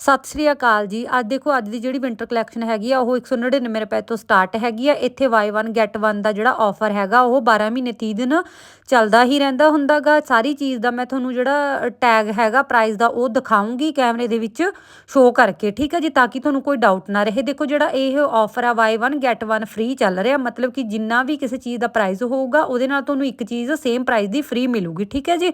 ਸਤਿ ਸ਼੍ਰੀ ਅਕਾਲ ਜੀ। ਅੱਜ ਦੇਖੋ, ਅੱਜ ਦੀ ਜਿਹੜੀ ਵਿੰਟਰ ਕਲੈਕਸ਼ਨ ਹੈਗੀ ਆ, ਉਹ 199 ਰੁਪਏ ਤੋਂ ਸਟਾਰਟ ਹੈਗੀ ਆ। ਇੱਥੇ ਬਾਈ 1 ਗੈਟ 1 ਦਾ ਜਿਹੜਾ ਆਫਰ ਹੈਗਾ, ਉਹ 12 ਮਹੀਨੇ 30 ਦਿਨ ਚੱਲਦਾ ਹੀ ਰਹਿੰਦਾ ਹੁੰਦਾਗਾ। ਸਾਰੀ ਚੀਜ਼ ਦਾ ਮੈਂ ਤੁਹਾਨੂੰ ਜਿਹੜਾ ਟੈਗ ਹੈਗਾ ਪ੍ਰਾਈਸ ਦਾ, ਉਹ ਦਿਖਾਉਂਗੀ ਕੈਮਰੇ ਦੇ ਵਿੱਚ ਸ਼ੋ ਕਰਕੇ, ਠੀਕ ਹੈ ਜੀ? ਤਾਂ ਕਿ ਤੁਹਾਨੂੰ ਕੋਈ ਡਾਊਟ ਨਾ ਰਹੇ। ਦੇਖੋ, ਜਿਹੜਾ ਇਹ ਆਫਰ ਆ ਬਾਈ 1 ਗੈਟ 1 ਫ੍ਰੀ ਚੱਲ ਰਿਹਾ। ਮਤਲਬ ਕਿ ਜਿੰਨਾ ਵੀ ਕਿਸੇ ਚੀਜ਼ ਦਾ ਪ੍ਰਾਈਸ ਹੋਊਗਾ, ਉਹਦੇ ਨਾਲ ਤੁਹਾਨੂੰ ਇੱਕ ਚੀਜ਼ ਸੇਮ ਪ੍ਰਾਈਸ ਦੀ ਫ੍ਰੀ ਮਿਲੂਗੀ, ਠੀਕ ਹੈ ਜੀ?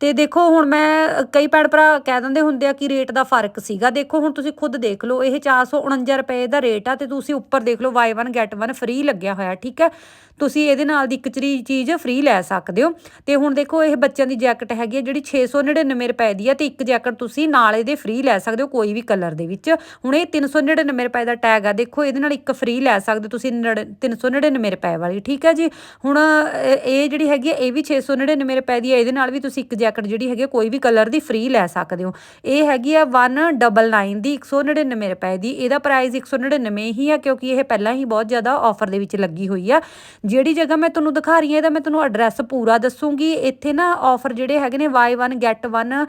ਤੇ ਦੇਖੋ, ਹੁਣ ਮੈਂ ਕਈ ਭੈਣ ਭਰਾ ਕਹਿ ਦਿੰਦੇ ਹੁੰਦੇ ਆ ਕਿ ਰੇਟ ਦਾ ਫ਼ਰਕ ਸੀ ਸੀਗਾ ਦੇਖੋ ਹੁਣ ਤੁਸੀਂ ਖੁਦ ਦੇਖ ਲਓ, ਇਹ 449 ਰੁਪਏ ਦਾ ਰੇਟ ਆ ਤੇ ਤੁਸੀਂ ਉੱਪਰ ਦੇਖ ਲਓ ਬਾਈ 1 ਗੈਟ 1 ਫ੍ਰੀ ਲੱਗਿਆ ਹੋਇਆ, ਠੀਕ ਹੈ। ਤੁਸੀਂ ਇਹਦੇ ਨਾਲ ਦੀ ਇੱਕ ਚਰੀ ਚੀਜ਼ ਫ੍ਰੀ ਲੈ ਸਕਦੇ ਹੋ। ਤੇ ਹੁਣ ਦੇਖੋ, ਇਹ ਬੱਚਿਆਂ ਦੀ ਜੈਕਟ ਹੈਗੀ ਹੈ ਜਿਹੜੀ 699 ਰੁਪਏ ਦੀ ਹੈ ਤੇ ਇੱਕ ਜੈਕਟ ਤੁਸੀਂ ਨਾਲ ਇਹਦੇ ਫ੍ਰੀ ਲੈ ਸਕਦੇ ਹੋ ਕੋਈ ਵੀ ਕਲਰ ਦੇ ਵਿੱਚ। ਹੁਣ ਇਹ 399 ਰੁਪਏ ਦਾ ਟੈਗ ਆ, ਦੇਖੋ ਇਹਦੇ ਨਾਲ ਇੱਕ ਫ੍ਰੀ ਲੈ ਸਕਦੇ ਹੋ ਤੁਸੀਂ 399 ਰੁਪਏ ਵਾਲੀ, ਠੀਕ ਹੈ ਜੀ? ਹੁਣ ਇਹ ਜਿਹੜੀ ਹੈਗੀ ਹੈ ਇਹ ਵੀ 699 ਰੁਪਏ ਦੀ ਹੈ ਇਹਦੇ ਨਾਲ ਵੀ ਤੁਸੀਂ ਇੱਕ ਜੈਕਟ ਜਿਹੜੀ ਹੈਗੀ ਕੋਈ ਵੀ ਕਲਰ ਦੀ ਫ੍ਰੀ ਲੈ ਸਕਦੇ ਹੋ। ਇਹ ਹੈਗੀ ਆ 199 ਦੀ 199 ਰੁਪਏ ਦੀ, ਇਹਦਾ ਪ੍ਰਾਈਸ 199 ਹੀ ਆ, ਕਿਉਂਕਿ ਇਹ ਪਹਿਲਾਂ ਹੀ ਬਹੁਤ ਜ਼ਿਆਦਾ ਆਫਰ ਦੇ ਵਿੱਚ ਲੱਗੀ ਹੋਈ ਆ। ਜਿਹੜੀ ਜਗ੍ਹਾ ਮੈਂ ਤੁਹਾਨੂੰ ਦਿਖਾ ਰਹੀ ਹਾਂ, ਇਹਦਾ ਮੈਂ ਤੁਹਾਨੂੰ ਐਡਰੈਸ ਪੂਰਾ ਦੱਸੂਗੀ। ਇੱਥੇ ਨਾ ਆਫਰ ਜਿਹੜੇ ਹੈਗੇ ਨੇ ਬਾਈ 1 ਗੈਟ 1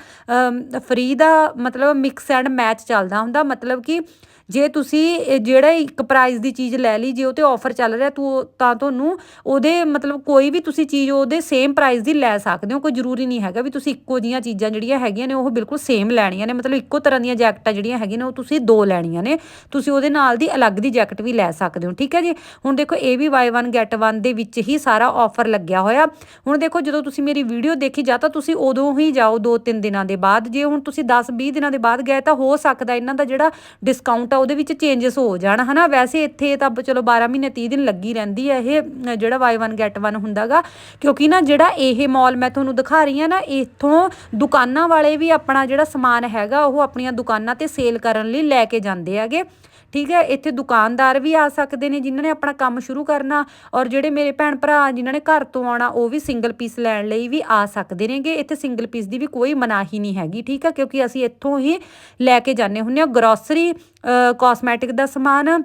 ਫ੍ਰੀ ਦਾ ਮਤਲਬ ਮਿਕਸ ਐਂਡ ਮੈਚ ਚੱਲਦਾ ਹੁੰਦਾ। ਮਤਲਬ ਕਿ ਜੇ ਤੁਸੀਂ ਜਿਹੜਾ ਇੱਕ ਪ੍ਰਾਈਸ ਦੀ ਚੀਜ਼ ਲੈ ਲਈ, ਜੇ ਉਹ ਤੇ ਆਫਰ ਚੱਲ ਰਿਹਾ, ਤੂੰ ਤਾਂ ਤੁਹਾਨੂੰ ਉਹਦੇ ਮਤਲਬ ਕੋਈ ਵੀ ਤੁਸੀਂ ਚੀਜ਼ ਉਹਦੇ ਸੇਮ ਪ੍ਰਾਈਸ ਦੀ ਲੈ ਸਕਦੇ ਹੋ। ਕੋਈ ਜ਼ਰੂਰੀ ਨਹੀਂ ਹੈਗਾ ਵੀ ਤੁਸੀਂ ਇੱਕੋ ਜੀਆਂ ਚੀਜ਼ਾਂ ਜਿਹੜੀਆਂ ਹੈਗੀਆਂ ਨੇ, ਉਹ ਬਿਲਕੁਲ ਸੇਮ ਲੈਣੀਆਂ ਨੇ। ਮਤਲਬ ਇੱਕੋ ਤਰ੍ਹਾਂ ਦੀਆਂ ਜੈਕਟਾਂ ਜਿਹੜੀਆਂ ਹੈਗੀਆਂ ਨੇ, ਉਹ ਤੁਸੀਂ ਦੋ ਲੈਣੀਆਂ ਨੇ। ਤੁਸੀਂ ਉਹਦੇ ਨਾਲ ਦੀ ਅਲੱਗ ਦੀ ਜੈਕਟ ਵੀ ਲੈ ਸਕਦੇ ਹੋ। ਠੀਕ ਹੈ ਜੀ? ਹੁਣ ਦੇਖੋ, ਇਹ ਵੀ ਬਾਈ 1 ਗੈਟ 1 ਦੇ ਵਿੱਚ ਹੀ ਸਾਰਾ ਆਫਰ ਲੱਗਿਆ ਹੋਇਆ। ਹੁਣ ਦੇਖੋ, ਜਦੋਂ ਤੁਸੀਂ ਮੇਰੀ ਵੀਡੀਓ ਦੇਖੀ ਜਾਂ ਤਾਂ ਤੁਸੀਂ ਉਦੋਂ ਹੀ ਜਾਓ 2-3 ਦਿਨਾਂ ਦੇ ਬਾਅਦ। ਜੇ ਹੁਣ ਤੁਸੀਂ 10-20 ਦਿਨਾਂ ਦੇ ਬਾਅਦ ਗਏ ਤਾਂ ਹੋ ਸਕਦਾ ਇਹਨਾਂ ਦਾ ਜਿਹੜਾ ਡਿਸਕਾਊਂਟ ਆ ਉਹਦੇ ਵਿੱਚ ਚੇਂਜਸ ਹੋ ਜਾਣ, ਹਨਾ? ਵੈਸੇ ਇੱਥੇ ਤਾਂ ਚਲੋ 12 ਮਹੀਨੇ 30 ਦਿਨ ਲੱਗੀ ਰਹਿੰਦੀ ਹੈ ਇਹ ਜਿਹੜਾ ਬਾਈ 1 ਗੈਟ 1 ਹੁੰਦਾਗਾ। ਕਿਉਂਕਿ ਨਾ ਜਿਹੜਾ ਇਹ ਮਾਲ ਮੈਂ ਤੁਹਾਨੂੰ ਦਿਖਾ ਰਹੀ ਆ ਨਾ, ਇਥੋਂ ਦੁਕਾਨਾਂ ਵਾਲੇ ਵੀ ਆਪਣਾ ਜਿਹੜਾ ਸਮਾਨ ਹੈਗਾ, ਉਹ ਆਪਣੀਆਂ ਦੁਕਾਨਾਂ ਤੇ ਸੇਲ ਕਰਨ ਲਈ ਲੈ ਕੇ ਜਾਂਦੇ ਹੈਗੇ। ਠੀਕ ਹੈ, ਇੱਥੇ ਦੁਕਾਨਦਾਰ ਵੀ ਆ ਸਕਦੇ ਨੇ ਜਿਨ੍ਹਾਂ ਨੇ ਆਪਣਾ ਕੰਮ ਸ਼ੁਰੂ ਕਰਨਾ ਔਰ ਜਿਹੜੇ ਮੇਰੇ ਭੈਣ ਭਰਾ ਜਿਨ੍ਹਾਂ ਨੇ ਘਰ ਤੋਂ ਆਉਣਾ, ਉਹ ਵੀ ਸਿੰਗਲ ਪੀਸ ਲੈਣ ਲਈ ਵੀ ਆ ਸਕਦੇ ਨੇਗੇ। ਇੱਥੇ ਸਿੰਗਲ ਪੀਸ ਦੀ ਵੀ ਕੋਈ ਮਨਾਹੀ ਨਹੀਂ ਹੈਗੀ, ਠੀਕ ਹੈ, ਕਿਉਂਕਿ ਅਸੀਂ ਇੱਥੋਂ ਹੀ ਲੈ ਕੇ ਜਾਂਦੇ ਹੁੰਨੇ ਆ ਗਰੋਸਰੀ ਕਾਸਮੈਟਿਕ ਦਾ ਸਮਾਨ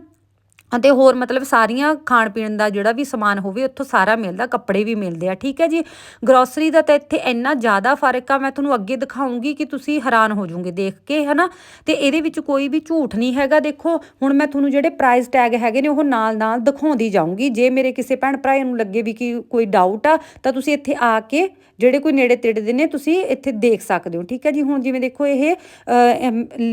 ਅਤੇ ਹੋਰ ਮਤਲਬ ਸਾਰੀਆਂ ਖਾਣ ਪੀਣ ਦਾ ਜਿਹੜਾ ਵੀ ਸਮਾਨ ਹੋਵੇ, ਉੱਥੋਂ ਸਾਰਾ ਮਿਲਦਾ, ਕੱਪੜੇ ਵੀ ਮਿਲਦੇ ਆ, ਠੀਕ ਹੈ ਜੀ? ਗਰੋਸਰੀ ਦਾ ਤਾਂ ਇੱਥੇ ਇੰਨਾ ਜ਼ਿਆਦਾ ਫ਼ਰਕ ਆ, ਮੈਂ ਤੁਹਾਨੂੰ ਅੱਗੇ ਦਿਖਾਉਂਗੀ ਕਿ ਤੁਸੀਂ ਹੈਰਾਨ ਹੋ ਜਾਓਗੇ ਦੇਖ ਕੇ, ਹਨਾ? ਤੇ ਇਹਦੇ ਵਿੱਚ ਕੋਈ ਵੀ ਝੂਠ ਨਹੀਂ ਹੈਗਾ, ਦੇਖੋ, ਹੁਣ ਮੈਂ ਤੁਹਾਨੂੰ ਜਿਹੜੇ ਪ੍ਰਾਈਸ ਟੈਗ ਹੈਗੇ ਨੇ, ਉਹ ਨਾਲ ਨਾਲ ਦਿਖਾਉਂਦੀ ਜਾਊਂਗੀ। ਜੇ ਮੇਰੇ ਕਿਸੇ ਭੈਣ ਭਰਾ ਨੂੰ ਲੱਗੇ ਵੀ ਕਿ ਕੋਈ ਡਾਊਟ ਆ, ਤਾਂ ਤੁਸੀਂ ਇੱਥੇ ਆ ਕੇ ਜਿਹੜੇ ਕੋਈ ਨੇੜੇ ਤੇੜੇ ਦੇ ਨੇ, ਤੁਸੀਂ ਇੱਥੇ ਦੇਖ ਸਕਦੇ ਹੋ, ਠੀਕ ਹੈ ਜੀ? ਹੁਣ ਜਿਵੇਂ ਦੇਖੋ, ਇਹ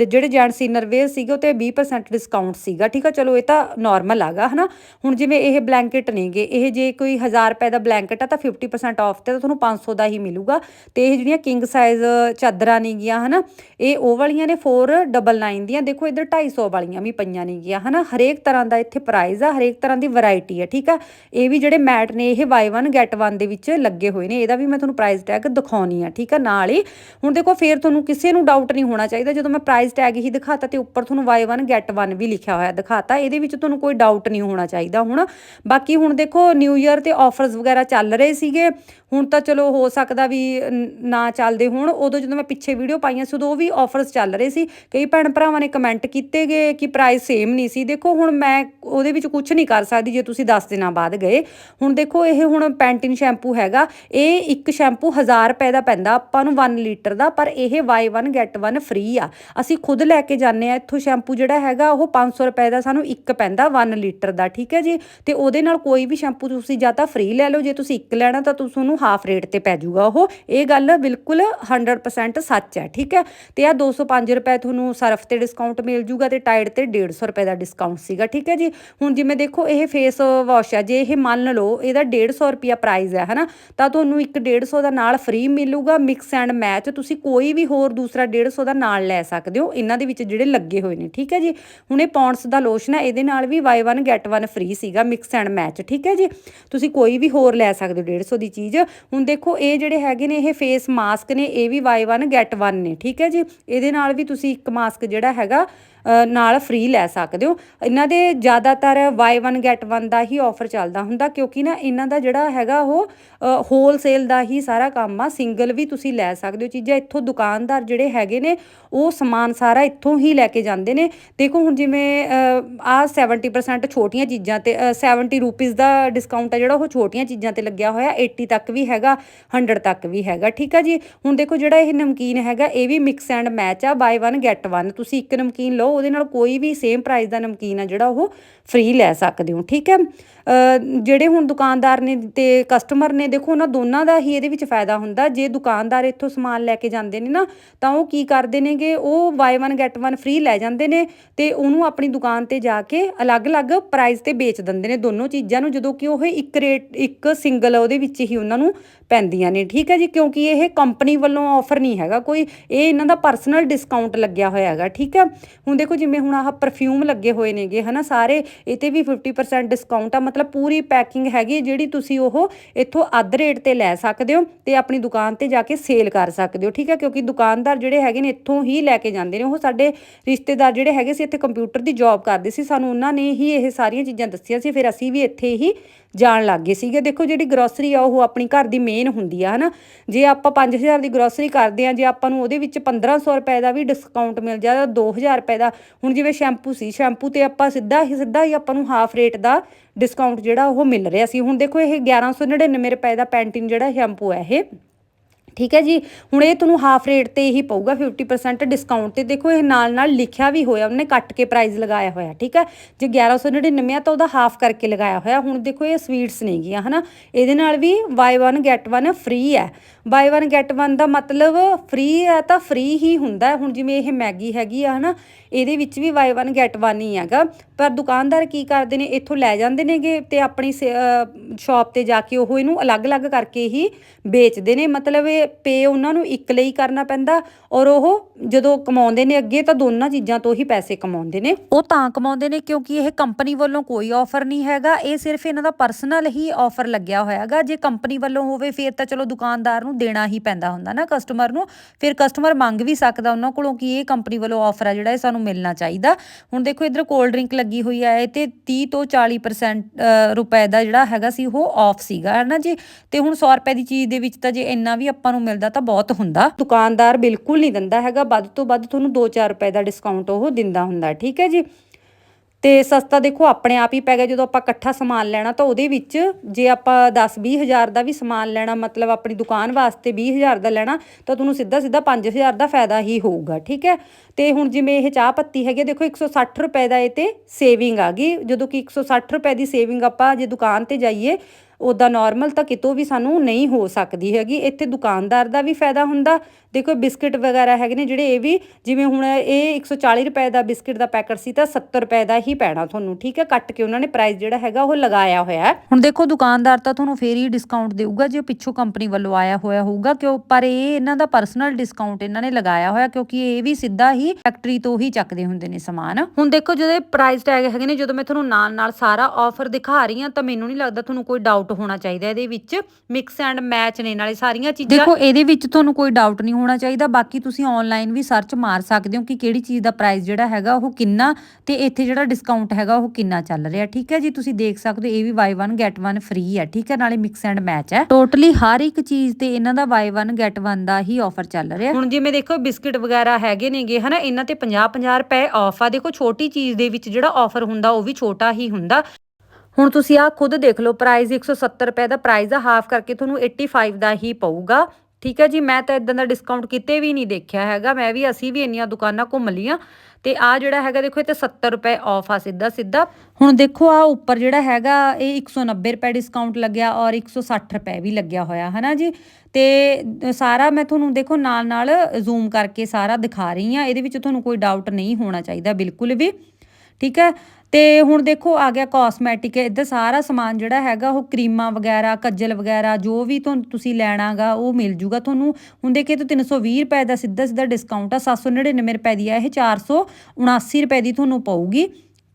ਜਿਹੜੇ ਜੈਂਟਸ ਇਨਰ ਵੇਅਰ ਸੀਗੇ, ਉਹ ਤੇ 20% ਡਿਸਕਾਊਂਟ ਸੀਗਾ, ਠੀਕ ਆ ਚਲੋ, ਇਹ ਤਾਂ ਨਾਰਮਲ ਆਗਾ, ਹਨਾ? ਹੁਣ ਜਿਵੇਂ ਇਹ ਬਲੈਂਕਟ ਨੇਗੇ ਇਹ ਜੇ ਕੋਈ 1000 ਰੁਪਏ ਦਾ ਬਲੈਂਕਟ ਆ ਤਾਂ 50% ਆਫ ਤੇ ਤੁਹਾਨੂੰ 500 ਦਾ ਹੀ ਮਿਲੂਗਾ। ਤੇ ਇਹ ਜਿਹੜੀਆਂ ਕਿੰਗ ਸਾਈਜ਼ ਚਾਦਰਾਂ ਨੇਗੀਆਂ ਹਨਾ? ਇਹ ਉਹ ਵਾਲੀਆਂ ਨੇ 499 ਦੀਆਂ। ਦੇਖੋ, ਇਧਰ 250 ਵਾਲੀਆਂ ਵੀ ਪਈਆਂ ਨੇਗੀਆਂ ਹਨਾ? ਹਰੇਕ ਤਰ੍ਹਾਂ ਦਾ ਇੱਥੇ ਪ੍ਰਾਈਸ ਆ, ਹਰੇਕ ਤਰ੍ਹਾਂ ਦੀ ਵੈਰਾਈਟੀ ਹੈ ਠੀਕ ਆ? ਇਹ ਵੀ ਜਿਹੜੇ ਮੈਟ ਨੇ, ਇਹ ਬਾਈ 1 ਗੈਟ 1 ਦੇ ਵਿੱਚ ਲੱਗੇ ਹੋਏ ਨੇ। ਇਹਦਾ ਵੀ ਮੈਂ ਤੁਹਾਨੂੰ ਪ੍ਰਾਈਸ ਟੈਗ ਦਿਖਾਉਣੀ ਆ, ਠੀਕ ਆ? ਨਾਲ ਹੀ ਹੁਣ ਦੇਖੋ, ਫੇਰ ਤੁਹਾਨੂੰ ਕਿਸੇ ਨੂੰ ਡਾਊਟ ਨਹੀਂ ਹੋਣਾ ਚਾਹੀਦਾ। ਜਦੋਂ ਮੈਂ ਪ੍ਰਾਈਸ ਟੈਗ ਹੀ ਦਿਖਾਤਾ ਤੇ ਉੱਪਰ ਤੁਹਾਨੂੰ ਬਾਈ 1 ਗੈਟ 1 ਵੀ ਲਿਖਿਆ ਹੋਇਆ ਦਿਖਾਤਾ, ਇਹਦੇ ਵਿੱਚ ਤੁਹਾਨੂੰ ਕੋਈ ਡਾਊਟ ਨਹੀਂ ਹੋਣਾ ਚਾਹੀਦਾ ਹੁਣ। ਬਾਕੀ ਹੁਣ ਦੇਖੋ ਨਿਊ ਈਅਰ ਤੇ ਆਫਰਸ ਵਗੈਰਾ ਚੱਲ ਰਹੇ ਸੀਗੇ। ਹੁਣ ਤਾਂ ਚਲੋ ਹੋ ਸਕਦਾ ਵੀ ਨਾ ਚੱਲਦੇ ਹੁਣ। ਉਦੋਂ ਜਦੋਂ ਮੈਂ ਪਿੱਛੇ ਵੀਡੀਓ ਪਾਈਆਂ ਸੀ, ਉਦੋਂ ਉਹ ਵੀ ਆਫਰਸ ਚੱਲ ਰਹੇ ਸੀ। ਕਈ ਭੈਣ ਭਰਾਵਾਂ ਨੇ ਕਮੈਂਟ ਕੀਤੇ ਗਏ ਕਿ ਪ੍ਰਾਈਸ ਸੇਮ ਨਹੀਂ ਸੀ। ਦੇਖੋ ਹੁਣ ਮੈਂ ਉਹਦੇ ਵਿੱਚ ਕੁਝ ਨਹੀਂ ਕਰ ਸਕਦੀ ਜੇ ਤੁਸੀਂ 10 ਦਿਨਾਂ ਬਾਅਦ ਗਏ। ਹੁਣ ਦੇਖੋ ਇਹ ਹੁਣ ਪੈਂਟਿਨ ਸ਼ੈਂਪੂ ਹੈਗਾ। ਇਹ ਇੱਕ ਸ਼ੈਂਪੂ 1000 ਰੁਪਏ ਦਾ ਪੈਂਦਾ। ਆਪਾਂ ਨੂੰ 1 ਲੀਟਰ ਦਾ, ਪਰ ਇਹ ਬਾਈ 1 ਗੈਟ 1 ਫ੍ਰੀ ਆ। ਅਸੀਂ ਖੁਦ ਲੈ ਕੇ ਜਾਂਦੇ ਆ। ਇੱਥੋਂ ਸ਼ੈਂਪੂ ਜਿਹੜਾ ਹੈਗਾ, ਉਹ 500 ਰੁਪਏ ਦਾ ਸਾਨੂੰ ਇੱਕ ਪੈਂਦਾ। 1 ਲੀਟਰ ਦਾ, ਠੀਕ ਹੈ ਜੀ? ਤੇ ਉਹਦੇ ਨਾਲ ਕੋਈ ਵੀ ਸ਼ੈਂਪੂ ਤੁਸੀਂ ਜਾਂ ਤਾਂ ਫ੍ਰੀ ਲੈ ਲਓ, ਜੇ ਤੁਸੀਂ ਇੱਕ ਲੈਣਾ ਤਾਂ ਤੁਹਾਨੂੰ ਹਾਫ ਰੇਟ ਤੇ ਪੈ ਜਾਊਗਾ ਉਹ। ਇਹ ਗੱਲ ਬਿਲਕੁਲ 100% ਸੱਚ ਹੈ, ਠੀਕ ਹੈ? ਤੇ ਆ 205 ਰੁਪਏ ਤੁਹਾਨੂੰ ਸਰਫ ਤੇ ਡਿਸਕਾਊਂਟ ਮਿਲ ਜੂਗਾ ਤੇ ਟਾਈਡ ਤੇ 150 ਰੁਪਏ ਦਾ ਡਿਸਕਾਊਂਟ ਸੀਗਾ, ਠੀਕ ਹੈ ਜੀ? ਹੁਣ ਜਿਵੇਂ ਦੇਖੋ, ਇਹ ਫੇਸ ਵਾਸ਼ ਹੈ ਜੇ ਇਹ ਮੰਨ ਲਓ, ਇਹਦਾ 150 ਰੁਪਿਆ ਪ੍ਰਾਈਸ ਹੈ, ਹਨਾ? ਤਾਂ ਤੁਹਾਨੂੰ ਇੱਕ 150 ਦਾ ਨਾਲ ਫ੍ਰੀ ਮਿਲੂਗਾ ਮਿਕਸ ਐਂਡ ਮੈਚ ਤੁਸੀਂ ਕੋਈ ਵੀ ਹੋਰ ਦੂਸਰਾ 150 ਦਾ ਨਾਲ ਲੈ ਸਕਦੇ ਹੋ, ਇਹਨਾਂ ਦੇ ਵਿੱਚ ਜਿਹੜੇ ਲੱਗੇ ਹੋਏ ਨੇ, ਠੀਕ ਹੈ ਜੀ? ਹੁਣ ਇਹ ਪੌਂਡਸ ਦਾ ਲੋਸ਼ਨ ਹੈ, ਇਹਦੇ ਨਾਲ ਵੀ ਬਾਈ 1 ਗੈਟ 1 ਫ੍ਰੀ ਸੀਗਾ ਮਿਕਸ ਐਂਡ ਮੈਚ ਠੀਕ ਹੈ ਜੀ? ਤੁਸੀਂ ਕੋਈ ਵੀ ਹੋਰ ਲੈ ਸਕਦੇ ਹੋ 150 ਦੀ ਚੀਜ਼। ਹੁਣ ਦੇਖੋ, ਇਹ ਜਿਹੜੇ ਹੈਗੇ ਨੇ, ਇਹ ਫੇਸ ਮਾਸਕ ਨੇ, ਇਹ ਵੀ ਬਾਈ 1 ਗੈਟ 1 ਨੇ, ਠੀਕ ਹੈ ਜੀ? ਇਹਦੇ ਨਾਲ ਵੀ ਤੁਸੀਂ ਇੱਕ ਮਾਸਕ ਜਿਹੜਾ ਹੈਗਾ ਨਾਲ ਫ੍ਰੀ ਲੈ ਸਕਦੇ ਹੋ। ਇਹਨਾਂ ਦੇ ਜ਼ਿਆਦਾਤਰ ਬਾਏ 1 ਗੈਟ 1 ਦਾ ਹੀ ਆਫਰ ਚੱਲਦਾ ਹੁੰਦਾ ਕਿਉਂਕਿ ਨਾ ਇਹਨਾਂ ਦਾ ਜਿਹੜਾ ਹੈਗਾ ਉਹ ਹੋਲਸੇਲ ਦਾ ਹੀ ਸਾਰਾ ਕੰਮ ਆ। ਸਿੰਗਲ ਵੀ ਤੁਸੀਂ ਲੈ ਸਕਦੇ ਹੋ ਚੀਜ਼ਾਂ। ਇੱਥੋਂ ਦੁਕਾਨਦਾਰ ਜਿਹੜੇ ਹੈਗੇ ਨੇ ਉਹ ਸਮਾਨ ਸਾਰਾ ਇੱਥੋਂ ਹੀ ਲੈ ਕੇ ਜਾਂਦੇ ਨੇ। ਦੇਖੋ ਹੁਣ ਜਿਵੇਂ ਆ 70% ਛੋਟੀਆਂ ਚੀਜ਼ਾਂ ਤੇ ਅ, 70 ਰੁਪੀਸ ਦਾ ਡਿਸਕਾਊਂਟ ਆ ਜਿਹੜਾ ਉਹ ਛੋਟੀਆਂ ਚੀਜ਼ਾਂ ਤੇ ਲੱਗਿਆ ਹੋਇਆ। 80 ਤੱਕ ਵੀ ਹੈਗਾ 100 ਤੱਕ ਵੀ ਹੈਗਾ। ਠੀਕ ਆ ਜੀ? ਹੁਣ ਦੇਖੋ ਜਿਹੜਾ ਇਹ ਨਮਕੀਨ ਹੈਗਾ ਇਹ ਵੀ ਮਿਕਸ ਐਂਡ ਮੈਚ ਆ। ਬਾਏ 1 ਗੈਟ 1 ਤੁਸੀਂ ਇੱਕ ਨਮਕੀਨ ਲਓ ਉਹਦੇ ਨਾਲ ਕੋਈ ਵੀ ਸੇਮ ਪ੍ਰਾਈਸ ਦਾ ਨਮਕੀਨ ਆ ਜਿਹੜਾ ਉਹ ਫ੍ਰੀ ਲੈ ਸਕਦੇ ਹੋ, ਠੀਕ ਹੈ? ਜਿਹੜੇ ਹੁਣ ਦੁਕਾਨਦਾਰ ਨੇ ਤੇ ਕਸਟਮਰ ਨੇ, ਦੇਖੋ ਉਹਨਾਂ ਦੋਨਾਂ ਦਾ ਹੀ ਇਹਦੇ ਵਿੱਚ ਫਾਇਦਾ ਹੁੰਦਾ। ਜੇ ਦੁਕਾਨਦਾਰ ਇੱਥੋਂ ਸਮਾਨ ਲੈ ਕੇ ਜਾਂਦੇ ਨੇ ਨਾ, ਤਾਂ ਉਹ ਕੀ ਕਰਦੇ ਨੇਗੇ? ਉਹ ਬਾਈ 1 ਗੈਟ 1 ਫ੍ਰੀ ਲੈ ਜਾਂਦੇ ਨੇ ਤੇ ਉਹਨੂੰ ਆਪਣੀ ਦੁਕਾਨ ਤੇ ਜਾ ਕੇ ਅਲੱਗ-ਅਲੱਗ ਪ੍ਰਾਈਸ ਤੇ ਵੇਚ ਦਿੰਦੇ ਨੇ ਦੋਨੋਂ ਚੀਜ਼ਾਂ ਨੂੰ, ਜਦੋਂ ਕਿ ਉਹ ਇੱਕ ਰੇਟ ਇੱਕ ਸਿੰਗਲ ਉਹਦੇ ਵਿੱਚ ਹੀ ਉਹਨਾਂ ਨੂੰ ਪੈਂਦੀਆਂ ਨੇ, ਠੀਕ ਹੈ ਜੀ? ਕਿਉਂਕਿ ਇਹ ਕੰਪਨੀ ਵੱਲੋਂ ਆਫਰ ਨਹੀਂ ਹੈਗਾ ਕੋਈ। ਇਹ ਇਹਨਾਂ ਦਾ ਪਰਸਨਲ ਡਿਸਕਾਊਂਟ ਲੱਗਿਆ ਹੋਇਆ ਹੈਗਾ, ਠੀਕ ਹੈ? ਹੁਣ ਦੇਖੋ ਜਿਵੇਂ ਹੁਣ ਆਹ ਪਰਫਿਊਮ ਲੱਗੇ ਹੋਏ ਨੇਗੇ, ਹਨਾ, ਸਾਰੇ ਇਹ ਵੀ 50% ਡਿਸਕਾਊਂਟ ਆ, ਮਤਲਬ ਪੂਰੀ ਪੈਕਿੰਗ ਹੈਗੀ ਜਿਹੜੀ ਤੁਸੀਂ ਉਹ ਇੱਥੋਂ ਅੱਧ ਰੇਟ ਤੇ ਲੈ ਸਕਦੇ ਹੋ ਤੇ ਆਪਣੀ ਦੁਕਾਨ ਤੇ ਜਾ ਕੇ ਸੇਲ ਕਰ ਸਕਦੇ ਹੋ, ਠੀਕ ਹੈ ਕਿਉਂਕਿ ਦੁਕਾਨਦਾਰ ਜਿਹੜੇ ਹੈਗੇ ਨੇ ਇੱਥੋਂ ਹੀ ਲੈ ਕੇ ਜਾਂਦੇ ਨੇ, ਉਹ ਸਾਡੇ ਰਿਸ਼ਤੇਦਾਰ ਜਿਹੜੇ ਹੈਗੇ ਸੀ ਇੱਥੇ ਕੰਪਿਊਟਰ ਦੀ ਜੌਬ ਕਰਦੇ ਸੀ, ਸਾਨੂੰ ਉਹਨਾਂ ਨੇ ਹੀ ਇਹ ਸਾਰੀਆਂ ਚੀਜ਼ਾਂ ਦੱਸੀਆਂ ਸੀ, ਫਿਰ ਅਸੀਂ ਵੀ ਇੱਥੇ ਹੀ ਜਾਣ ਲੱਗ ਗਏ ਸੀਗੇ। ਦੇਖੋ ਜਿਹੜੀ ਗਰੋਸਰੀ ਆ, ਉਹ ਆਪਣੀ ਘਰ ਦੀ ਮੇਨ ਹੁੰਦੀ ਆ, ਹਨਾ। ਜੇ ਆਪਾਂ 5000 ਦੀ ਗਰੋਸਰੀ ਕਰਦੇ ਆ, ਜੇ ਆਪਾਂ ਨੂੰ ਉਹਦੇ ਵਿੱਚ 1500 ਰੁਪਏ ਦਾ ਵੀ ਡਿਸਕਾਊਂਟ ਮਿਲ ਜਾਦਾ 2000 ਰੁਪਏ ਦਾ, ਹੁਣ ਜਿਵੇਂ ਸ਼ੈਂਪੂ ਸੀ ਸ਼ੈਂਪੂ ਤੇ ਆਪਾਂ ਸਿੱਧਾ ਹੀ ਸਿੱਧਾ ਹੀ ਆਪਾਂ ਨੂੰ ਹਾਫ ਰੇਟ ਦਾ ਡਿਸਕਾਊਂਟ ਜਿਹੜਾ ਉਹ ਮਿਲ ਰਿਹਾ ਸੀ। ਹੁਣ ਦੇਖੋ ਇਹ 1199 ਰੁਪਏ ਦਾ ਪੈਂਟਿਨ ਜਿਹੜਾ ਸ਼ੈਂਪੂ ਹੈ ਇਹ। ਠੀਕ ਹੈ ਜੀ? ਹੁਣ ਇਹ ਤੁਹਾਨੂੰ ਹਾਫ ਰੇਟ ਤੇ ਹੀ ਪਊਗਾ 50% ਡਿਸਕਾਊਂਟ ਤੇ। ਦੇਖੋ, ਇਹ ਨਾਲ ਨਾਲ ਲਿਖਿਆ ਵੀ ਹੋਇਆ, ਉਹਨੇ ਕੱਟ ਕੇ ਪ੍ਰਾਈਸ ਲਗਾਇਆ ਹੋਇਆ, ਠੀਕ ਹੈ? ਜੇ 1199 ਆ ਤਾਂ ਉਹਦਾ ਹਾਫ ਕਰਕੇ ਲਗਾਇਆ ਹੋਇਆ। ਹੁਣ ਦੇਖੋ, ਇਹ ਸਵੀਟਸ ਨੇਗੀਆਂ ਹਨਾ? ਇਹਦੇ ਨਾਲ ਵੀ ਬਾਈ 1 ਗੈਟ 1 ਫ੍ਰੀ ਹੈ। ਬਾਈ 1 ਗੈਟ 1 ਦਾ ਮਤਲਬ ਫ੍ਰੀ ਹੈ ਤਾਂ ਫ੍ਰੀ ਹੀ ਹੁੰਦਾ ਹੁਣ ਜਿਵੇਂ ਇਹ ਮੈਗੀ ਹੈਗੀ ਆ, ਹਨਾ? ਇਹਦੇ ਵਿੱਚ ਵੀ ਬਾਈ 1 ਗੈਟ 1 ਹੀ ਹੈਗਾ। ਪਰ ਦੁਕਾਨਦਾਰ ਕੀ ਕਰਦੇ ਨੇ, ਇੱਥੋਂ ਲੈ ਜਾਂਦੇ ਨੇਗੇ ਤੇ ਆਪਣੀ ਸ਼ਾਪ ਤੇ ਜਾ ਕੇ ਉਹ ਇਹਨੂੰ ਅਲੱਗ-ਅਲੱਗ ਕਰਕੇ ਹੀ ਵੇਚਦੇ ਨੇ। ਮਤਲਬ ਇਹ ਪੇ ਉਹਨਾਂ ਨੂੰ ਇੱਕ ਲਈ ਕਰਨਾ ਪੈਂਦਾ ਔਰ ਉਹ ਜਦੋਂ ਕਮਾਉਂਦੇ ਨੇ ਅੱਗੇ ਤਾਂ ਦੋਨਾਂ ਚੀਜ਼ਾਂ ਤੋਂ ਹੀ ਪੈਸੇ ਕਮਾਉਂਦੇ ਨੇ। ਉਹ ਤਾਂ ਕਮਾਉਂਦੇ ਨੇ ਕਿਉਂਕਿ ਇਹ ਕੰਪਨੀ ਵੱਲੋਂ ਕੋਈ ਆਫਰ ਨਹੀਂ ਹੈਗਾ, ਇਹ ਸਿਰਫ ਇਹਨਾਂ ਦਾ ਪਰਸਨਲ ਹੀ ਆਫਰ ਲੱਗਿਆ ਹੋਇਆ ਜੇ ਕੰਪਨੀ ਵੱਲੋਂ ਹੋਵੇ ਫਿਰ ਤਾਂ ਚਲੋ ਦੁਕਾਨਦਾਰ ਨੂੰ ਦੇਣਾ ਹੀ ਪੈਂਦਾ ਹੁੰਦਾ ਨਾ ਕਸਟਮਰ ਨੂੰ, ਫਿਰ ਕਸਟਮਰ ਮੰਗ ਵੀ ਸਕਦਾ ਉਹਨਾਂ ਕੋਲੋਂ ਕਿ ਇਹ ਕੰਪਨੀ ਵੱਲੋਂ ਆਫਰ ਆ ਜਿਹੜਾ ਇਹ ਸਾਨੂੰ ਮਿਲਣਾ ਚਾਹੀਦਾ। ਹੁਣ ਦੇਖੋ ਇਧਰ ਕੋਲਡ ਡਰਿੰਕ ਲੱਗੀ ਹੋਈ ਹੈ ਇਹ ਤੇ 30 ਤੋਂ 40% ਰੁਪਏ ਦਾ ਜਿਹੜਾ ਹੈਗਾ ਸੀ ਉਹ ਆਫ ਸੀਗਾ, ਹੈ ਨਾ ਜੀ? ਤੇ ਹੁਣ 100 ਰੁਪਏ ਦੀ ਚੀਜ਼ ਦੇ ਵਿੱਚ ਤਾਂ ਜੇ ਇੰਨਾ ਵੀ ਆਪਾਂ ਨੂੰ ਮਿਲਦਾ ਤਾਂ ਬਹੁਤ ਹੁੰਦਾ। ਦੁਕਾਨਦਾਰ ਬਿਲਕੁਲ ਨਹੀਂ ਦਿੰਦਾ ਹੈਗਾ, ਵੱਧ ਤੋਂ ਵੱਧ ਤੁਹਾਨੂੰ 2-4 ਰੁਪਏ ਦਾ ਡਿਸਕਾਊਂਟ ਉਹ ਦਿੰਦਾ ਹੁੰਦਾ, ਠੀਕ ਹੈ ਜੀ? ਤੇ ਸਸਤਾ ਦੇਖੋ ਆਪਣੇ ਆਪ ਹੀ ਪੈ ਗਿਆ ਜਦੋਂ ਆਪਾਂ ਇਕੱਠਾ ਸਮਾਨ ਲੈਣਾ ਤਾਂ ਉਹਦੇ ਵਿੱਚ ਜੇ ਆਪਾਂ 10-20 ਹਜ਼ਾਰ ਦਾ ਵੀ ਸਮਾਨ ਲੈਣਾ ਮਤਲਬ ਆਪਣੀ ਦੁਕਾਨ ਵਾਸਤੇ 20 ਹਜ਼ਾਰ ਦਾ ਲੈਣਾ ਤਾਂ ਤੁਹਾਨੂੰ ਸਿੱਧਾ ਸਿੱਧਾ 5000 ਦਾ ਫਾਇਦਾ ਹੀ ਹੋਊਗਾ ਠੀਕ ਹੈ? ਤੇ ਹੁਣ ਜਿਵੇਂ ਇਹ ਚਾਹ ਪੱਤੀ ਹੈਗੀ ਆ, ਦੇਖੋ 160 ਰੁਪਏ ਦਾ ਇਹ ਤੇ ਸੇਵਿੰਗ ਆ ਗਈ ਜਦੋਂ ਕਿ 160 ਰੁਪਏ ਦੀ ਸੇਵਿੰਗ ਆਪਾਂ ਜੇ ਦੁਕਾਨ ਤੇ ਜਾਈਏ ਉਦਾਂ ਨਾਰਮਲ ਤਾਂ ਕਿਤੋਂ ਵੀ ਸਾਨੂੰ ਨਹੀਂ ਹੋ ਸਕਦੀ ਹੈਗੀ। ਇੱਥੇ ਦੁਕਾਨਦਾਰ ਦਾ ਵੀ ਫਾਇਦਾ ਹੁੰਦਾ। ਦੇਖੋ ਬਿਸਕਟ ਵਗੈਰਾ ਹੈਗੇ ਨੇ ਜਿਹੜੇ ਇਹ ਵੀ, ਜਿਵੇਂ ਹੁਣ ਇਹ 140 ਰੁਪਏ ਦਾ ਬਿਸਕਟ ਦਾ ਪੈਕਟ ਸੀ ਤਾਂ 70 ਰੁਪਏ ਦਾ ਹੀ ਪੈਣਾ ਤੁਹਾਨੂੰ, ਠੀਕ ਹੈ? ਕੱਟ ਕੇ ਉਹਨਾਂ ਨੇ ਪ੍ਰਾਈਸ ਜਿਹੜਾ ਹੈਗਾ ਉਹ ਲਗਾਇਆ ਹੋਇਆ ਹੈ। ਹੁਣ ਦੇਖੋ ਦੁਕਾਨਦਾਰ ਤਾਂ ਤੁਹਾਨੂੰ ਫੇਰ ਹੀ ਡਿਸਕਾਊਂਟ ਦੇਊਗਾ ਜੇ ਪਿੱਛੋਂ ਕੰਪਨੀ ਵੱਲੋਂ ਆਇਆ ਹੋਇਆ ਹੋਊਗਾ, ਕਿਉਂ? ਪਰ ਇਹ ਇਹਨਾਂ ਦਾ ਪਰਸਨਲ ਡਿਸਕਾਊਂਟ ਇਹਨਾਂ ਨੇ ਲਗਾਇਆ ਹੋਇਆ, ਕਿਉਂਕਿ ਇਹ ਵੀ ਸਿੱਧਾ ਹੀ ਫੈਕਟਰੀ ਤੋਂ ਹੀ ਚੱਕਦੇ ਹੁੰਦੇ ਨੇ ਸਮਾਨ। ਹੁਣ ਦੇਖੋ ਜਦੋਂ ਪ੍ਰਾਈਸ ਟੈਗ ਹੈਗੇ ਨੇ, ਜਦੋਂ ਮੈਂ ਤੁਹਾਨੂੰ ਨਾਲ ਨਾਲ ਸਾਰਾ ਆਫਰ ਦਿਖਾ ਰਹੀ ਹਾਂ, ਤਾਂ ਮੈਨੂੰ ਨਹੀਂ ਲੱਗਦਾ ਤੁਹਾਨੂੰ ਕੋਈ ਡਾਊਟ ਹੋਣਾ ਚਾਹੀਦਾ ਇਹਦੇ ਵਿੱਚ ਮਿਕਸ ਐਂਡ ਮੈਚ ਨੇ ਨਾਲੇ ਸਾਰੀਆਂ ਚੀਜ਼ਾਂ ਦੇਖੋ ਇਹਦੇ ਵਿੱਚ ਤੁਹਾਨੂੰ ਕੋਈ ਡਾਊਟ ਨਹੀਂ ਹੋਣਾ ਚਾਹੀਦਾ ਬਾਕੀ ਤੁਸੀਂ ਆਨਲਾਈਨ ਵੀ ਸਰਚ ਮਾਰ ਸਕਦੇ ਹੋ ਕਿ ਕਿਹੜੀ ਚੀਜ਼ ਦਾ ਪ੍ਰਾਈਸ ਜਿਹੜਾ ਹੈਗਾ ਉਹ ਕਿੰਨਾ ਤੇ ਇੱਥੇ ਜਿਹੜਾ ਡਿਸਕਾਊਂਟ ਹੈਗਾ ਉਹ ਕਿੰਨਾ ਚੱਲ ਰਿਹਾ। ਠੀਕ ਹੈ ਜੀ ਤੁਸੀਂ ਦੇਖ ਸਕਦੇ ਹੋ ਇਹ ਵੀ ਬਾਈ 1 ਗੈਟ 1 ਫ੍ਰੀ ਹੈ। ਠੀਕ ਹੈ ਨਾਲੇ ਮਿਕਸ ਐਂਡ ਮੈਚ ਹੈ। ਟੋਟਲੀ ਹਰ ਇੱਕ ਚੀਜ਼ ਤੇ ਇਹਨਾਂ ਦਾ ਬਾਈ 1 ਗੈਟ 1 ਦਾ ਹੀ ਆਫਰ ਚੱਲ ਰਿਹਾ। ਹੁਣ ਜਿਵੇਂ ਦੇਖੋ ਬਿਸਕਟ ਵਗੈਰਾ ਹੈਗੇ ਨੇਗੇ ਹਨਾ ਇਹਨਾਂ ਤੇ 50 50 ਰੁਪਏ ਆਫ ਆ। ਦੇਖੋ ਛੋਟੀ ਚੀਜ਼ ਦੇ ਵਿੱਚ ਜਿਹੜਾ ਆਫਰ ਹੁੰਦਾ ਉਹ ਵੀ ਛੋਟਾ ਹੀ ਹੁੰਦਾ। ਹੁਣ ਤੁਸੀਂ ਆ ਖੁਦ ਦੇਖ ਲਓ ਪ੍ਰਾਈਸ 170 ਰੁਪਏ ਦਾ ਪ੍ਰਾਈਸ ਆ ਹਾਫ ਕਰਕੇ ਤੁਹਾਨੂੰ 85 ਦਾ ਹੀ ਪਊਗਾ। ਠੀਕ ਹੈ ਜੀ, ਮੈਂ ਤਾਂ ਇਦਾਂ ਦਾ ਡਿਸਕਾਊਂਟ ਕਿਤੇ ਵੀ ਨਹੀਂ ਦੇਖਿਆ ਹੈਗਾ। ਮੈਂ ਵੀ ਅਸੀਂ ਵੀ ਇੰਨੀਆਂ ਦੁਕਾਨਾਂ ਘੁੰਮ ਲੀਆਂ ਤੇ ਆ ਜਿਹੜਾ ਹੈਗਾ, ਦੇਖੋ ਇਹ ਤੇ 70 ਰੁਪਏ ਆਫ ਆ ਸਿੱਧਾ ਸਿੱਧਾ। ਹੁਣ ਦੇਖੋ ਆ ਉੱਪਰ ਜਿਹੜਾ ਹੈਗਾ, ਇਹ 190 ਰੁਪਏ ਡਿਸਕਾਊਂਟ ਲੱਗਿਆ ਔਰ 160 ਰੁਪਏ ਵੀ ਲੱਗਿਆ ਹੋਇਆ, ਹਨਾ ਜੀ? ਤੇ ਸਾਰਾ ਮੈਂ ਤੁਹਾਨੂੰ ਦੇਖੋ ਨਾਲ ਨਾਲ ਜ਼ੂਮ ਕਰਕੇ ਸਾਰਾ ਦਿਖਾ ਰਹੀ ਆ ਇਹਦੇ ਵਿੱਚ ਤੁਹਾਨੂੰ ਕੋਈ ਡਾਊਟ ਨਹੀਂ ਹੋਣਾ ਚਾਹੀਦਾ, ਬਿਲਕੁਲ ਵੀ। ਠੀਕ ਹੈ? ਤੇ ਹੁਣ ਦੇਖੋ, ਆ ਗਿਆ ਕਾਸਮੈਟਿਕ ਇੱਧਰ ਸਾਰਾ ਸਮਾਨ ਜਿਹੜਾ ਹੈਗਾ, ਉਹ ਕਰੀਮਾਂ ਵਗੈਰਾ, ਕੱਜਲ ਵਗੈਰਾ, ਜੋ ਵੀ ਤੁਹਾਨੂੰ ਤੁਸੀਂ ਲੈਣਾਗਾ, ਉਹ ਮਿਲ ਜੂਗਾ ਤੁਹਾਨੂੰ। ਹੁਣ ਦੇਖੇ ਤਾਂ 320 ਰੁਪਏ ਦਾ ਸਿੱਧਾ ਸਿੱਧਾ ਡਿਸਕਾਊਂਟ ਆ 799 ਰੁਪਏ ਦੀ ਆ, ਇਹ 479 ਰੁਪਏ ਦੀ ਤੁਹਾਨੂੰ ਪਊਗੀ।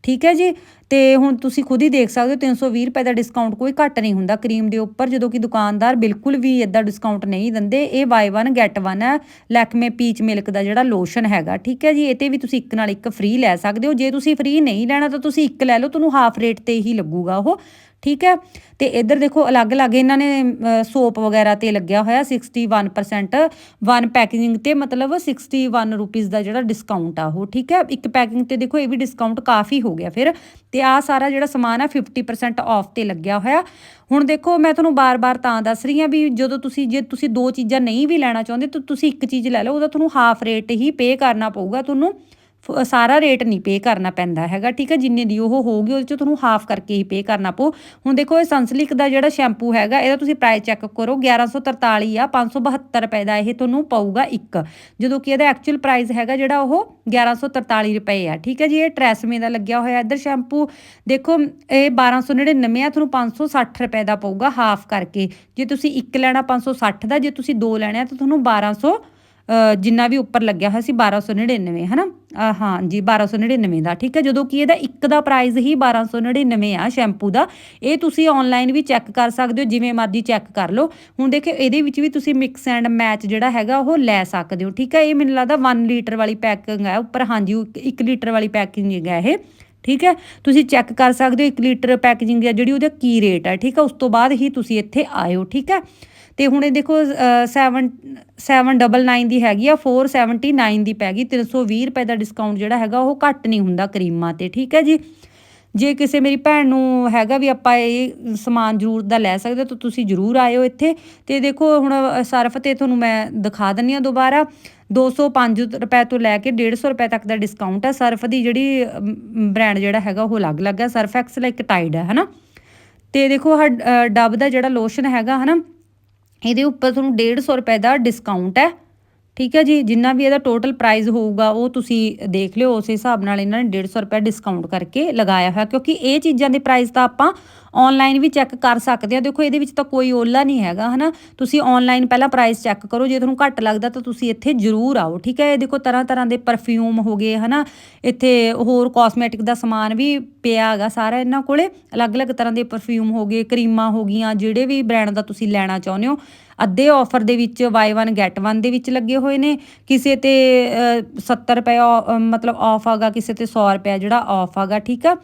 ਠੀਕ ਹੈ ਜੀ? ਤੇ ਹੁਣ ਤੁਸੀਂ ਖੁਦ ਹੀ ਦੇਖ ਸਕਦੇ ਹੋ 320 ਰੁਪਏ ਦਾ ਡਿਸਕਾਊਂਟ ਕੋਈ ਘੱਟ ਨਹੀਂ ਹੁੰਦਾ ਕਰੀਮ ਦੇ ਉੱਪਰ, ਜਦੋਂ ਕਿ ਦੁਕਾਨਦਾਰ ਬਿਲਕੁਲ ਵੀ ਇਦਾਂ ਡਿਸਕਾਊਂਟ ਨਹੀਂ ਦਿੰਦੇ। ਇਹ ਬਾਈ 1 ਗੈਟ 1 ਹੈ। ਲੈਕਮੇ ਪੀਚ ਮਿਲਕ ਦਾ ਜਿਹੜਾ ਲੋਸ਼ਨ ਹੈਗਾ, ਠੀਕ ਹੈ ਜੀ? ਇਹ ਤੇ ਵੀ ਤੁਸੀਂ ਇੱਕ ਨਾਲ ਇੱਕ ਫ੍ਰੀ ਲੈ ਸਕਦੇ ਹੋ। ਜੇ ਤੁਸੀਂ ਫ੍ਰੀ ਨਹੀਂ ਲੈਣਾ, ਤਾਂ ਤੁਸੀਂ ਇੱਕ ਲੈ ਲਓ। ਤੁਹਾਨੂੰ ਹਾਫ ਰੇਟ ਤੇ ਹੀ ਲੱਗੂਗਾ ਉਹ। ਠੀਕ ਹੈ? ਤੇ ਇੱਧਰ ਦੇਖੋ, ਅਲੱਗ-ਅਲੱਗ ਇਹਨਾਂ ਨੇ ਸੋਪ ਵਗੈਰਾ ਤੇ ਲੱਗਿਆ ਹੋਇਆ 61% ਵਨ ਪੈਕੇਜਿੰਗ ਤੇ ਮਤਲਬ 61 ਰੁਪੀਸ ਦਾ ਜਿਹੜਾ ਡਿਸਕਾਊਂਟ ਆ ਉਹ, ਠੀਕ ਹੈ? ਇੱਕ ਪੈਕਿੰਗ ਤੇ ਦੇਖੋ, ਇਹ ਵੀ ਡਿਸਕਾਊਂਟ ਕਾਫੀ ਹੋ ਗਿਆ ਫਿਰ। ਤੇ ਆ ਸਾਰਾ ਜਿਹੜਾ ਸਮਾਨ ਆ 50% ਆਫ ਤੇ ਲੱਗਿਆ ਹੋਇਆ। ਹੁਣ ਦੇਖੋ, ਮੈਂ ਤੁਹਾਨੂੰ ਬਾਰ-ਬਾਰ ਤਾਂ ਦੱਸ ਰਹੀ ਹਾਂ ਵੀ ਜਦੋਂ ਤੁਸੀਂ, ਜੇ ਤੁਸੀਂ ਦੋ ਚੀਜ਼ਾਂ ਨਹੀਂ ਵੀ ਲੈਣਾ ਚਾਹੁੰਦੇ, ਤਾਂ ਤੁਸੀਂ ਇੱਕ ਚੀਜ਼ ਲੈ ਲਓ, ਉਹਦਾ ਤੁਹਾਨੂੰ ਹਾਫ ਰੇਟ ਹੀ ਪੇ ਕਰਨਾ ਪਊਗਾ ਤੁਹਾਨੂੰ। ਸਾਰਾ ਰੇਟ ਨਹੀਂ ਪੇ ਕਰਨਾ ਪੈਂਦਾ ਹੈਗਾ ਠੀਕ ਹੈ ਜਿੰਨੇ ਦੀ ਉਹ ਹੋਊਗੀ ਉਹਦੇ ਚ ਤੁਹਾਨੂੰ ਹਾਫ ਕਰਕੇ ਹੀ ਪੇ ਕਰਨਾ ਪਊ। ਹੁਣ ਦੇਖੋ ਇਹ ਸਨਸਲਿਕ ਦਾ ਜਿਹੜਾ ਸ਼ੈਂਪੂ ਹੈਗਾ ਇਹਦਾ ਤੁਸੀਂ ਪ੍ਰਾਈਸ ਚੈੱਕ ਕਰੋ 1143 ਆ 572 ਰੁਪਏ ਦਾ ਇਹ ਤੁਹਾਨੂੰ ਪਊਗਾ ਇੱਕ। ਜਦੋਂ ਕਿ ਇਹਦਾ ਐਕਚੁਅਲ ਪ੍ਰਾਈਸ ਹੈਗਾ ਜਿਹੜਾ ਉਹ 1143 ਰੁਪਏ ਆ ਠੀਕ ਹੈ ਜੀ ਇਹ ਟ੍ਰੈਸਮੇ ਦਾ ਲੱਗਿਆ ਹੋਇਆ ਇੱਧਰ ਸ਼ੈਂਪੂ ਦੇਖੋ ਇਹ 1299 ਆ ਤੁਹਾਨੂੰ 560 ਰੁਪਏ ਦਾ ਪਊਗਾ ਹਾਫ ਕਰਕੇ। ਜੇ ਤੁਸੀਂ ਇੱਕ ਲੈਣਾ 560 ਦਾ ਜੇ ਤੁਸੀਂ ਦੋ ਲੈਣੇ ਆ ਤਾਂ ਤੁਹਾਨੂੰ 1200 ਅ, ਜਿੰਨਾ ਵੀ ਉੱਪਰ ਲੱਗਿਆ ਹੋਇਆ ਸੀ 1299 ਹਨਾ? ਅ, ਹਾਂ ਜੀ 1299 ਦਾ ਠੀਕ ਹੈ? ਜਦੋਂ ਕਿ ਇਹਦਾ ਇੱਕ ਦਾ ਪ੍ਰਾਈਸ ਹੀ 1299 ਆ ਸ਼ੈਂਪੂ ਦਾ। ਇਹ ਤੁਸੀਂ ਆਨਲਾਈਨ ਵੀ ਚੈੱਕ ਕਰ ਸਕਦੇ ਹੋ ਜਿਵੇਂ ਮਰਜ਼ੀ ਚੈੱਕ ਕਰ ਲਓ। ਹੁਣ ਦੇਖਿਓ ਇਹਦੇ ਵਿੱਚ ਵੀ ਤੁਸੀਂ ਮਿਕਸ ਐਂਡ ਮੈਚ ਜਿਹੜਾ ਹੈਗਾ ਉਹ ਲੈ ਸਕਦੇ ਹੋ ਠੀਕ ਹੈ? ਇਹ ਮੈਨੂੰ ਲੱਗਦਾ 1 ਲੀਟਰ ਵਾਲੀ ਪੈਕਿੰਗ ਹੈ ਉੱਪਰ। ਹਾਂਜੀ 1 ਲੀਟਰ ਵਾਲੀ ਪੈਕਿੰਗ ਹੈ ਇਹ ਠੀਕ ਹੈ? ਤੁਸੀਂ ਚੈੱਕ ਕਰ ਸਕਦੇ ਹੋ 1 ਲੀਟਰ ਪੈਕੇਜਿੰਗ ਹੈ ਜਿਹੜੀ ਉਹਦਾ ਕੀ ਰੇਟ ਹੈ ਠੀਕ ਹੈ? ਉਸ ਤੋਂ ਬਾਅਦ ਹੀ ਤੁਸੀਂ ਇੱਥੇ ਆਇਓ ਠੀਕ ਹੈ? ਤੇ ਹੁਣ ਇਹ ਦੇਖੋ 7 799 ਦੀ ਹੈਗੀ ਆ 479 ਦੀ ਪੈ ਗਈ 320 ਰੁਪਏ ਦਾ ਡਿਸਕਾਊਂਟ ਜਿਹੜਾ ਹੈਗਾ, ਉਹ ਘੱਟ ਨਹੀਂ ਹੁੰਦਾ ਕਰੀਮਾਂ ਤੇ, ਠੀਕ ਹੈ ਜੀ? ਜੇ ਕਿਸੇ ਮੇਰੀ ਭੈਣ ਨੂੰ ਹੈਗਾ ਵੀ ਆਪਾਂ ਇਹ ਸਮਾਨ ਜ਼ਰੂਰ ਦਾ ਲੈ ਸਕਦੇ ਤਾਂ ਤੁਸੀਂ ਜ਼ਰੂਰ ਆਇਓ ਇੱਥੇ। ਤੇ ਦੇਖੋ, ਹੁਣ ਸਰਫ ਤੇ ਤੁਹਾਨੂੰ ਮੈਂ ਦਿਖਾ ਦਿੰਨੀ ਆ ਦੁਬਾਰਾ। 205 ਰੁਪਏ ਤੋਂ ਲੈ ਕੇ 150 ਰੁਪਏ ਤੱਕ ਦਾ ਡਿਸਕਾਊਂਟ ਆ। ਸਰਫ ਦੀ ਜਿਹੜੀ ਬ੍ਰਾਂਡ ਜਿਹੜਾ ਹੈਗਾ, ਉਹ ਅਲੱਗ-ਅਲੱਗ ਹੈ ਸਰਫ ਐਕਸਲ ਇੱਕ ਟਾਈਡ ਹੈ ਹਨਾ? ਤੇ ਦੇਖੋ ਆਹ ਡਬ ਦਾ ਜਿਹੜਾ ਲੋਸ਼ਨ ਹੈਗਾ, ਹਨਾ? ਇਹਦੇ ਉੱਪਰ ਤੁਹਾਨੂੰ 150 ਰੁਪਏ ਦਾ ਡਿਸਕਾਊਂਟ ਹੈ। ਠੀਕ ਹੈ ਜੀ, ਜਿੰਨਾ ਵੀ ਇਹਦਾ ਟੋਟਲ ਪ੍ਰਾਈਸ ਹੋਊਗਾ, ਉਹ ਤੁਸੀਂ ਦੇਖ ਲਿਓ, ਉਸ ਹਿਸਾਬ ਨਾਲ ਇਹਨਾਂ ਨੇ 150 ਰੁਪਏ ਡਿਸਕਾਊਂਟ ਕਰਕੇ ਲਗਾਇਆ ਹੋਇਆ, ਕਿਉਂਕਿ ਇਹ ਚੀਜ਼ਾਂ ਦੇ ਪ੍ਰਾਈਸ ਤਾਂ ਆਪਾਂ ਆਨਲਾਈਨ ਵੀ ਚੈੱਕ ਕਰ ਸਕਦੇ ਆ ਦੇਖੋ, ਇਹਦੇ ਵਿੱਚ ਤਾਂ ਕੋਈ ਓਲਾ ਨਹੀਂ ਹੈਗਾ, ਹਨਾ? ਤੁਸੀਂ ਆਨਲਾਈਨ ਪਹਿਲਾਂ ਪ੍ਰਾਈਸ ਚੈੱਕ ਕਰੋ, ਜੇ ਤੁਹਾਨੂੰ ਘੱਟ ਲੱਗਦਾ ਤਾਂ ਤੁਸੀਂ ਇੱਥੇ ਜ਼ਰੂਰ ਆਓ, ਠੀਕ ਹੈ? ਇਹ ਦੇਖੋ ਤਰ੍ਹਾਂ ਤਰ੍ਹਾਂ ਦੇ ਪਰਫਿਊਮ ਹੋ ਗਏ, ਹਨਾ? ਇੱਥੇ ਹੋਰ ਕਾਸਮੈਟਿਕ ਦਾ ਸਮਾਨ ਵੀ ਪਿਆ ਹੈਗਾ ਸਾਰਾ ਇਹਨਾਂ ਕੋਲੇ। ਅਲੱਗ-ਅਲੱਗ ਤਰ੍ਹਾਂ ਦੇ ਪਰਫਿਊਮ ਹੋ ਗਏ, ਕਰੀਮਾਂ ਹੋ ਗਈਆਂ, ਜਿਹੜੇ ਵੀ ਬ੍ਰਾਂਡ ਦਾ ਤੁਸੀਂ ਲੈਣਾ ਚਾਹੁੰਦੇ ਹੋ। ਅੱਧੇ ਆਫਰ ਦੇ ਵਿੱਚ ਬਾਈ 1 ਗੈਟ 1 ਦੇ ਵਿੱਚ ਲੱਗੇ ਹੋਏ ਨੇ। ਕਿਸੇ ਤੇ ਅ, 70 ਰੁਪਏ ਔ- ਮਤਲਬ ਆਫ ਆਗਾ ਕਿਸੇ ਤੇ 100 ਰੁਪਏ ਜਿਹੜਾ ਆਫ ਆਗਾ ਠੀਕ ਆ?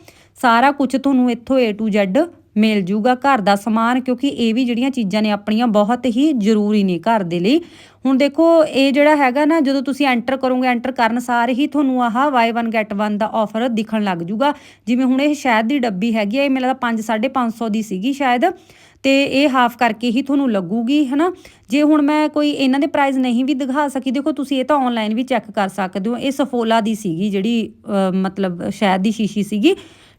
ਸਾਰਾ ਕੁਝ ਤੁਹਾਨੂੰ ਇੱਥੋਂ A to Z ਮਿਲ ਜੂਗਾ ਘਰ ਦਾ ਸਮਾਨ ਕਿਉਂਕਿ ਇਹ ਵੀ ਜਿਹੜੀਆਂ ਚੀਜ਼ਾਂ ਨੇ ਆਪਣੀਆਂ ਬਹੁਤ ਹੀ ਜ਼ਰੂਰੀ ਨੇ ਘਰ ਦੇ ਲਈ। ਹੁਣ ਦੇਖੋ ਇਹ ਜਿਹੜਾ ਹੈਗਾ ਨਾ ਜਦੋਂ ਤੁਸੀਂ ਐਂਟਰ ਕਰੋਗੇ ਐਂਟਰ ਕਰਨ ਸਾਰ ਹੀ ਤੁਹਾਨੂੰ ਆਹ ਬਾਈ 1 ਗੈਟ 1 ਦਾ ਆਫਰ ਦਿਖਣ ਲੱਗ ਜੂਗਾ। ਜਿਵੇਂ ਹੁਣ ਇਹ ਸ਼ਹਿਦ ਦੀ ਡੱਬੀ ਹੈਗੀ ਆ ਇਹ ਮੈਨੂੰ ਲੱਗਦਾ 5 550 ਦੀ ਸੀਗੀ ਸ਼ਾਇਦ। ਤੇ ਇਹ ਹਾਫ ਕਰਕੇ ਹੀ ਤੁਹਾਨੂੰ ਲੱਗੂਗੀ, ਹਨਾ? ਜੇ ਹੁਣ ਮੈਂ ਕੋਈ ਇਹਨਾਂ ਦੇ ਪ੍ਰਾਈਸ ਨਹੀਂ ਵੀ ਦਿਖਾ ਸਕੀ, ਦੇਖੋ ਤੁਸੀਂ ਇਹ ਤਾਂ ਆਨਲਾਈਨ ਵੀ ਚੈੱਕ ਕਰ ਸਕਦੇ ਹੋ। ਇਹ ਸਫੋਲਾ ਦੀ ਸੀਗੀ ਜਿਹੜੀ ਮਤਲਬ ਸ਼ਾਇਦ ਦੀ ਸ਼ੀਸ਼ੀ ਸੀਗੀ।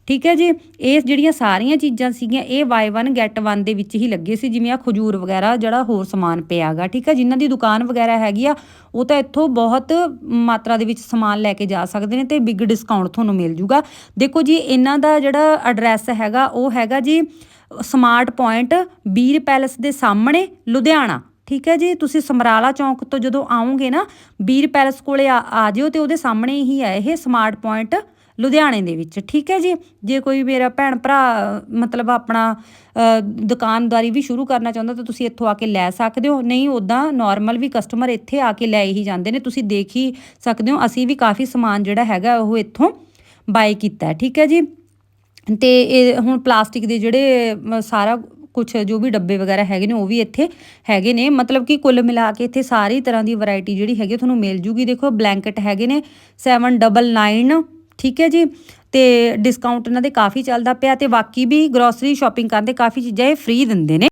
ਠੀਕ ਹੈ ਜੀ? ਇਹ ਜਿਹੜੀਆਂ ਸਾਰੀਆਂ ਚੀਜ਼ਾਂ ਸੀਗੀਆਂ, ਇਹ ਬਾਈ 1 ਗੈਟ 1 ਦੇ ਵਿੱਚ ਹੀ ਲੱਗੇ ਸੀ, ਜਿਵੇਂ ਆ ਖਜੂਰ ਵਗੈਰਾ, ਜਿਹੜਾ ਹੋਰ ਸਮਾਨ ਪਿਆਗਾ। ਠੀਕ ਹੈ? ਜਿਨ੍ਹਾਂ ਦੀ ਦੁਕਾਨ ਵਗੈਰਾ ਹੈਗੀ ਆ, ਉਹ ਤਾਂ ਇੱਥੋਂ ਬਹੁਤ ਮਾਤਰਾ ਦੇ ਵਿੱਚ ਸਮਾਨ ਲੈ ਕੇ ਜਾ ਸਕਦੇ ਨੇ ਤੇ ਬਿਗ ਡਿਸਕਾਊਂਟ ਤੁਹਾਨੂੰ ਮਿਲ ਜੂਗਾ। ਦੇਖੋ ਜੀ, ਇਹਨਾਂ ਦਾ ਜਿਹੜਾ ਐਡਰੈਸ ਹੈਗਾ, ਉਹ ਹੈਗਾ ਜੀ ਸਮਾਰਟ ਪੁਆਇੰਟ ਬੀਰ ਪੈਲਸ ਦੇ ਸਾਹਮਣੇ ਲੁਧਿਆਣਾ। ਠੀਕ ਹੈ ਜੀ? ਤੁਸੀਂ ਸਮਰਾਲਾ ਚੌਂਕ ਤੋਂ ਜਦੋਂ ਆਓਗੇ ਨਾ, ਬੀਰ ਪੈਲਸ ਕੋਲੇ ਆ ਆ ਜਿਓ ਤੇ ਉਹਦੇ ਸਾਹਮਣੇ ਹੀ ਹੈ ਇਹ ਸਮਾਰਟ ਪੁਆਇੰਟ ਲੁਧਿਆਣੇ ਦੇ ਵਿੱਚ। ਠੀਕ ਹੈ ਜੀ? ਜੇ ਕੋਈ ਮੇਰਾ ਭੈਣ ਭਰਾ, ਮਤਲਬ ਆਪਣਾ ਦੁਕਾਨਦਾਰੀ ਵੀ ਸ਼ੁਰੂ ਕਰਨਾ ਚਾਹੁੰਦਾ ਤਾਂ ਤੁਸੀਂ ਇੱਥੋਂ ਆ ਕੇ ਲੈ ਸਕਦੇ ਹੋ। ਨਹੀਂ ਉਦਾਂ ਨਾਰਮਲ ਵੀ ਕਸਟਮਰ ਇੱਥੇ ਆ ਕੇ ਲੈ ਹੀ ਜਾਂਦੇ ਨੇ। ਤੁਸੀਂ ਦੇਖ ਹੀ ਸਕਦੇ ਹੋ, ਅਸੀਂ ਵੀ ਕਾਫੀ ਸਮਾਨ ਜਿਹੜਾ ਹੈਗਾ ਉਹ ਇੱਥੋਂ ਬਾਈ ਕੀਤਾ ਠੀਕ ਹੈ ਜੀ? ਤੇ ਇਹ ਹੁਣ ਪਲਾਸਟਿਕ ਦੇ ਜਿਹੜੇ ਸਾਰਾ ਕੁਝ ਜੋ ਵੀ ਡੱਬੇ ਵਗੈਰਾ ਹੈਗੇ ਨੇ, ਉਹ ਵੀ ਇੱਥੇ ਹੈਗੇ ਨੇ। ਮਤਲਬ ਕਿ ਕੁੱਲ ਮਿਲਾ ਕੇ ਇੱਥੇ ਸਾਰੀ ਤਰ੍ਹਾਂ ਦੀ ਵੈਰਾਈਟੀ ਜਿਹੜੀ ਹੈਗੀ ਉਹ ਤੁਹਾਨੂੰ ਮਿਲ ਜੂਗੀ। ਦੇਖੋ ਬਲੈਂਕਟ ਹੈਗੇ ਨੇ 799 ਠੀਕ ਹੈ ਜੀ? ਤੇ ਡਿਸਕਾਊਂਟ ਇਹਨਾਂ ਦੇ ਕਾਫੀ ਚੱਲਦਾ ਪਿਆ ਤੇ ਬਾਕੀ ਵੀ ਗਰੋਸਰੀ ਸ਼ਾਪਿੰਗ ਕਰਦੇ ਕਾਫੀ ਚੀਜ਼ਾਂ ਇਹ ਫ੍ਰੀ ਦਿੰਦੇ ਨੇ।